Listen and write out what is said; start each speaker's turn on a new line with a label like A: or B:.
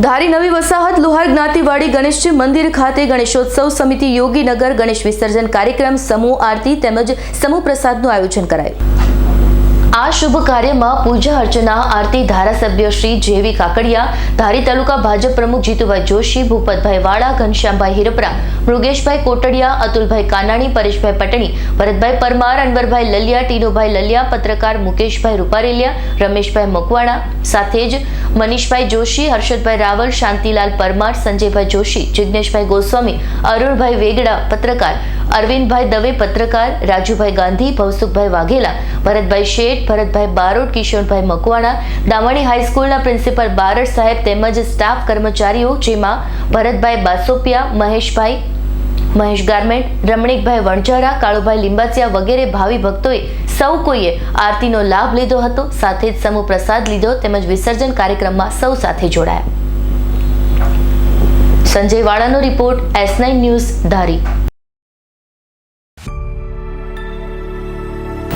A: ધારી નવી વસાહત લોહાર જ્ઞાતિવાડી ગણેશજી મંદિર ખાતે ગણેશોત્સવ સમિતિ યોગીનગર ગણેશ વિસર્જન કાર્યક્રમ સમૂહ આરતી તેમજ સમૂહ પ્રસાદનું આયોજન કરાયું. આ શુભ કાર્યમાં પૂજા અર્ચના, આરતી ધારાસભ્ય શ્રી જેવી કાકડિયા, ધારી તાલુકા ભાજપ પ્રમુખ જીતુભાઈ જોશી, ભૂપતભાઈ વાળા, ઘનશ્યામભાઈ હિરપરા, મૃગેશભાઈ કોટડિયા, અતુલભાઈ કાનાણી, પરેશભાઈ પટણી, ભરતભાઈ પરમાર, અનવરભાઈ લલિયા, ટીનુભાઈ લલિયા, પત્રકાર મુકેશભાઈ રૂપારેલિયા, રમેશભાઈ મકવાણા સાથે જ મનીષભાઈ જોશી, હર્ષદભાઈ રાવલ, શાંતિલાલ પરમાર, સંજયભાઈ જોશી જિજ્ઞેશભાઈ ગોસ્વામી, અરુણભાઈ વેગડા, પત્રકાર અરવિંદભાઈ દવે પત્રકાર, રાજુભાઈ ગાંધી, ભવસુખભાઈ વાઘેલા, ભરતભાઈ શેઠ, ભરતભાઈ બારોટ, કિશોરભાઈ મકવાણા દામણી હાઈસ્કૂલના પ્રિન્સિપલ બારડ સાહેબ તેમજ સ્ટાફ કર્મચારીઓ, જેમાં ભરતભાઈ બાસોપિયા, મહેશભાઈ, મહેશ ગાર્મેન્ટ, રમણીકભાઈ વણઝારા, કાળુભાઈ લીંબાચિયા વગેરે ભાવિ ભક્તોએ સૌ કોઈએ આરતીનો લાભ લીધો હતો. સાથે જ સમૂહ પ્રસાદ લીધો તેમજ વિસર્જન કાર્યક્રમમાં સૌ સાથે જોડાયા. Sanjay વાળાનો report S nine news Dhari.